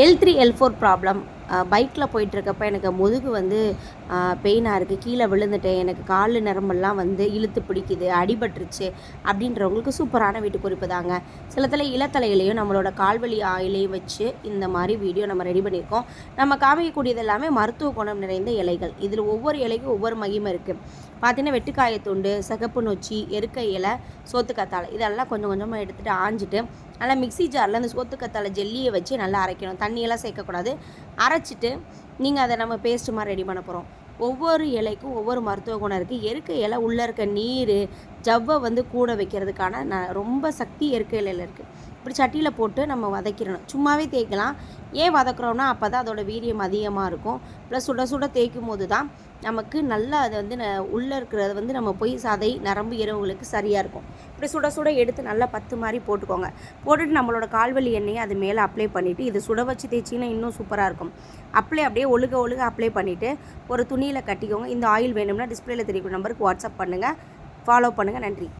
L three L four problem பைக்கில் போயிட்டுருக்கப்ப எனக்கு முதுகு வந்து பெயினாக இருக்குது கீழே விழுந்துட்டேன். எனக்கு கால் நரம்பெல்லாம் வந்து இழுத்து பிடிக்குது அடிபட்டுருச்சு அப்படின்றவங்களுக்கு சூப்பரான வீட்டு குறிப்பு தாங்க. சிலத்தில் இளத்தலையிலையும் நம்மளோட கால்வழி ஆயிலையும் வச்சு இந்த மாதிரி வீடியோ நம்ம ரெடி பண்ணியிருக்கோம். நம்ம காமிக்கக்கூடியது எல்லாமே மருத்துவ குணம் நிறைந்த இலைகள். இதில் ஒவ்வொரு இலைக்கும் ஒவ்வொரு மகிமை இருக்குது பார்த்தீங்கன்னா வெட்டுக்காயத்துண்டு சிகப்பு நொச்சி எருக்க இலை சோத்துக்கத்தாழை இதெல்லாம் கொஞ்சம் கொஞ்சமாக எடுத்துகிட்டு ஆஞ்சிட்டு நல்லா மிக்ஸி ஜாரில் அந்த சோத்துக்கத்தாழை ஜெல்லியை வச்சு நல்லா அரைக்கணும். தண்ணியெல்லாம் சேர்க்கக்கூடாது. அரைச்சிட்டு நீங்கள் அதை நம்ம பேஸ்ட்டு மாதிரி ரெடி பண்ண போகிறோம் ஒவ்வொரு இலைக்கும் ஒவ்வொரு மருத்துவ குணம் இருக்குது எருக்க இலை உள்ளே இருக்க நீர் ஜவ்வை வந்து கூட வைக்கிறதுக்கான ந ரொம்ப சக்தி எருக்க இலையில் இருக்குது இப்படி சட்டியில் போட்டு நம்ம வதக்கிடணும். சும்மாவே தேய்க்கலாம். ஏன் வதக்குறோம்னா அப்போ தான் அதோடய வீரியம் அதிகமாக இருக்கும். ப்ளஸ் சுட சுட தேய்க்கும் போது தான் நமக்கு நல்லா அது வந்து ந உள்ளே இருக்கிறது வந்து நம்ம போய் சதை நரம்பு இரவுகளுக்கு சரியாக இருக்கும். இப்படி சுட சுட எடுத்து நல்லா பத்து மாதிரி போட்டுக்கோங்க. போட்டுட்டு நம்மளோட கால்வலி எண்ணெயை அது மேலே அப்ளை பண்ணிவிட்டு இது சுட வச்சு தேய்ச்சிங்கன்னா இன்னும் சூப்பராக இருக்கும். அப்ளை அப்படியே ஒழுக ஒழுக அப்ளை பண்ணிவிட்டு ஒரு துணியில் கட்டிக்கோங்க. இந்த ஆயில் வேணும்னா டிஸ்பிளேல தெரியக்கூடிய நம்பருக்கு வாட்ஸ்அப் பண்ணுங்கள் ஃபாலோ பண்ணுங்கள் நன்றி.